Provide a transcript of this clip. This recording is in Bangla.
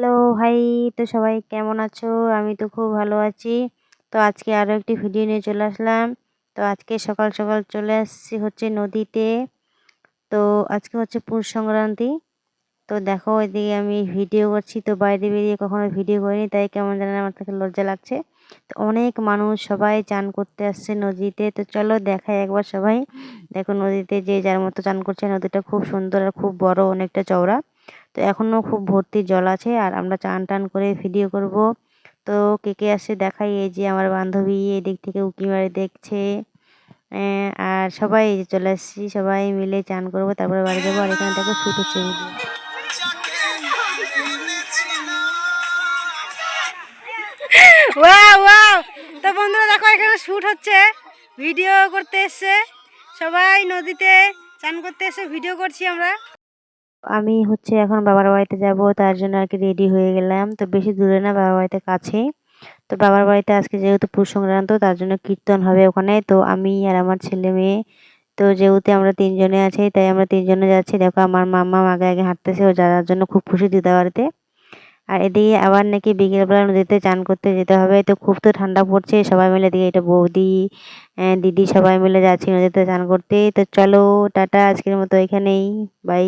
হ্যালো ভাই তো সবাই কেমন আছো? আমি তো খুব ভালো আছি। তো আজকে আরও একটি ভিডিও নিয়ে চলে আসলাম। তো আজকে সকাল সকাল চলে আসছি হচ্ছে নদীতে। তো আজকে হচ্ছে পুষ সংক্রান্তি। তো দেখো, এদিকে আমি ভিডিও করছি। তো বাইরে বেরিয়ে কখনো ভিডিও করিনি, তাই কেমন জানেন আমার কাছে লজ্জা লাগছে। তো অনেক মানুষ সবাই চান করতে আসছে নদীতে। তো চলো দেখাই একবার সবাই। দেখো নদীতে যে যার মতো চান করছে, নদীটা খুব সুন্দর আর খুব বড় অনেকটা চওড়া। তো এখনও খুব ভর্তি জল আছে আর আমরা চান টান করে ভিডিও করব। তো কে কে আসছে দেখাই, এই যে আমার বান্ধবী এদিক থেকে উকি মারি দেখছে। আর সবাই যে চলে আসছি, সবাই মিলে চান করব, তারপরে বাড়ি যাব। আর এখানে দেখো শুট হচ্ছে তো বন্ধুরা দেখো, এখানে শ্যুট হচ্ছে। ভিডিও করতে এসছে। সবাই নদীতে চান করতে এসে ভিডিও করছি আমরা। আমি হচ্ছে এখন বাবার বাড়িতে যাব, তার জন্য আর কি রেডি হয়ে গেলাম। তো বেশি দূরে না, বাবার বাড়িতে কাছে। তো বাবার বাড়িতে আজকে যেহেতু পুষ সংক্রান্ত, তার জন্য কীর্তন হবে ওখানে। তো আমি আর আমার ছেলে মেয়ে, তো যেহেতু আমরা তিনজনে আছি, তাই আমরা তিনজনে যাচ্ছি। দেখো আমার মাম্মা আগে আগে হাঁটতেছে, ও যাওয়ার জন্য খুব খুশি দিদা বাড়িতে আর এদিকে আবার নাকি বিকেলবেলা নদীতে চান করতে যেতে হবে। তো খুব তো ঠান্ডা পড়ছে, সবাই মিলে এদিকে এটা বৌদি দিদি সবাই মিলে যাচ্ছি নদীতে চান করতে। তো চলো, টাটা, আজকের মতো এখানেই। বাই